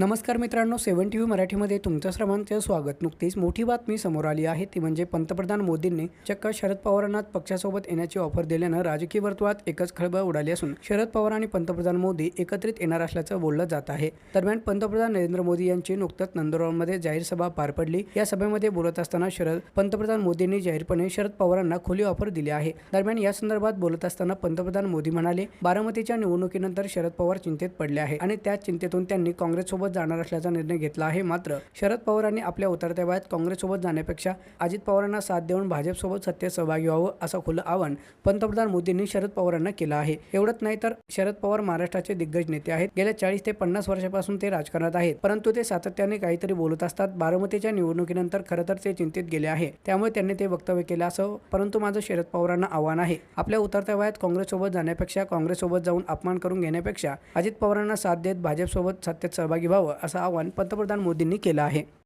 नमस्कार मित्रांनो सेवन T V मराठीमध्ये तुमचं सर्वांचं स्वागत. नुकतीच मोठी बातमी समोर आली आहे ती म्हणजे पंतप्रधान मोदींनी चक्क शरद पवारांना पक्षासोबत येण्याची ऑफर दिल्यानं राजकीय वर्तुळात एकच खळबळ उडाली असून शरद पवार आणि पंतप्रधान मोदी एकत्रित येणार असल्याचं बोललं जात आहे. दरम्यान पंतप्रधान नरेंद्र मोदी यांची नुकतंच नंदुरबारमध्ये जाहीर सभा पार पडली. या सभेमध्ये बोलत असताना शरद पंतप्रधान मोदींनी जाहीरपणे शरद पवारांना खुली ऑफर दिली आहे. दरम्यान या संदर्भात बोलत असताना पंतप्रधान मोदी म्हणाले बारामतीच्या निवडणुकीनंतर शरद पवार चिंतेत पडले आहे आणि त्या चिंतेतून त्यांनी काँग्रेससोबत जाणार असल्याचा निर्णय घेतला आहे. मात्र शरद पवारांनी आपल्या उतरत्या वयात काँग्रेससोबत जाण्यापेक्षा अजित पवारांना साथ देऊन भाजपसोबत सत्तेत सहभागी व्हावं असं खुलं आवाहन पंतप्रधान मोदींनी शरद पवारांना केलं आहे. एवढंच नाही तर शरद पवार महाराष्ट्राचे दिग्गज नेते आहेत. गेल्या चाळीस ते पन्नास वर्षापासून ते राजकारणात आहेत. परंतु ते सातत्याने काहीतरी बोलत असतात. बारामतीच्या निवडणुकीनंतर खरं तर ते चिंतित गेले आहे. त्यामुळे त्यांनी ते वक्तव्य केलं असं परंतु माझं शरद पवारांना आव्हान आहे. आपल्या उतरत्या वयात काँग्रेससोबत जाण्यापेक्षा काँग्रेससोबत जाऊन अपमान करून घेण्यापेक्षा अजित पवारांना साथ देत भाजपसोबत सत्तेत सहभागी व्हावं. असं आवाहन पंतप्रधान मोदींनी केलं आहे.